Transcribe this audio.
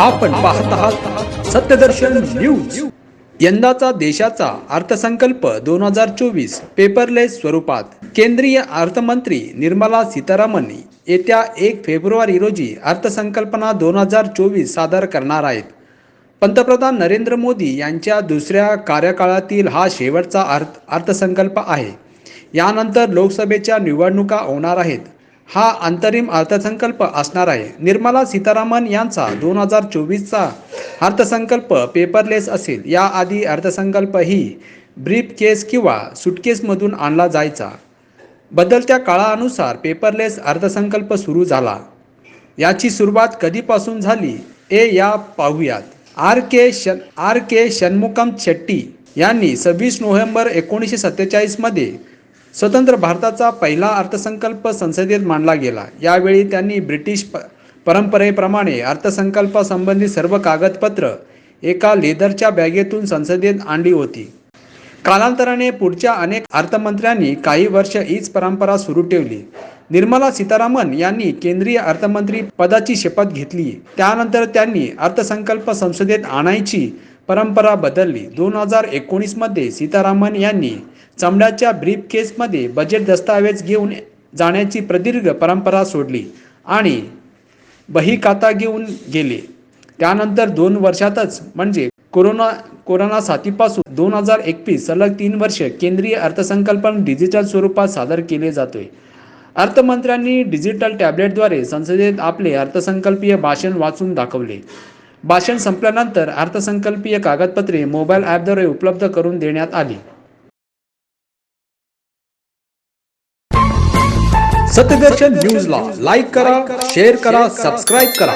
आपण पाहत आहात सत्यदर्शन न्यूज. यंदाचा देशाचा अर्थसंकल्प दोन हजार चोवीस पेपरलेस स्वरूपात. केंद्रीय अर्थमंत्री निर्मला सीतारामन येत्या एक फेब्रुवारी रोजी अर्थसंकल्पना दोन हजार चोवीस सादर करणार आहेत. पंतप्रधान नरेंद्र मोदी यांच्या दुसऱ्या कार्यकाळातील हा शेवटचा अर्थ अर्थसंकल्प आहे. यानंतर लोकसभेच्या निवडणुका होणार आहेत. हा अंतरिम अर्थसंकल्प असणार आहे. निर्मला सीतारामन यांचा दोन हजार चोवीसचा अर्थसंकल्प पेपरलेस असेल. याआधी अर्थसंकल्प ही ब्रीफ केस किंवा सुटकेसमधून आणला जायचा. बदलत्या काळानुसार पेपरलेस अर्थसंकल्प सुरू झाला. याची सुरुवात कधीपासून झाली ए या पाहूयात. आर के शन आर के षण्मुखम शेट्टी यांनी सव्वीस नोव्हेंबर एकोणीसशे सत्तेचाळीसमध्ये स्वतंत्र भारताचा पहिला अर्थसंकल्प संसदेत मांडला गेला. यावेळी त्यांनी ब्रिटिश प परंपरेप्रमाणे अर्थसंकल्पासंबंधी सर्व कागदपत्र एका लेदरच्या बॅगेतून संसदेत आणली होती. कालांतराने पुढच्या अनेक अर्थमंत्र्यांनी काही वर्ष हीच परंपरा सुरू ठेवली. निर्मला सीतारामन यांनी केंद्रीय अर्थमंत्री पदाची शपथ घेतली. त्यानंतर त्यांनी अर्थसंकल्प संसदेत आणायची परंपरा बदलली. दोन हजार एकोणीसमध्ये सीतारामन यांनी चमड्याच्या ब्रीफ केसमध्ये बजेट दस्तावेज घेऊन जाण्याची प्रदीर्घ परंपरा सोडली आणि बही खाता घेऊन गेले. त्यानंतर दोन वर्षातच म्हणजे कोरोना कोरोना साथीपासून दोन हजार एकवीस सलग तीन वर्ष केंद्रीय अर्थसंकल्प डिजिटल स्वरूपात सादर केले जातोय. अर्थमंत्र्यांनी डिजिटल टॅबलेटद्वारे संसदेत आपले अर्थसंकल्पीय भाषण वाचून दाखवले. भाषण संपल्यानंतर अर्थसंकल्पीय कागदपत्रे मोबाईल ॲपद्वारे उपलब्ध करून देण्यात आली. सत्यदर्शन न्यूजला लाईक करा शेअर करा सबस्क्राईब करा.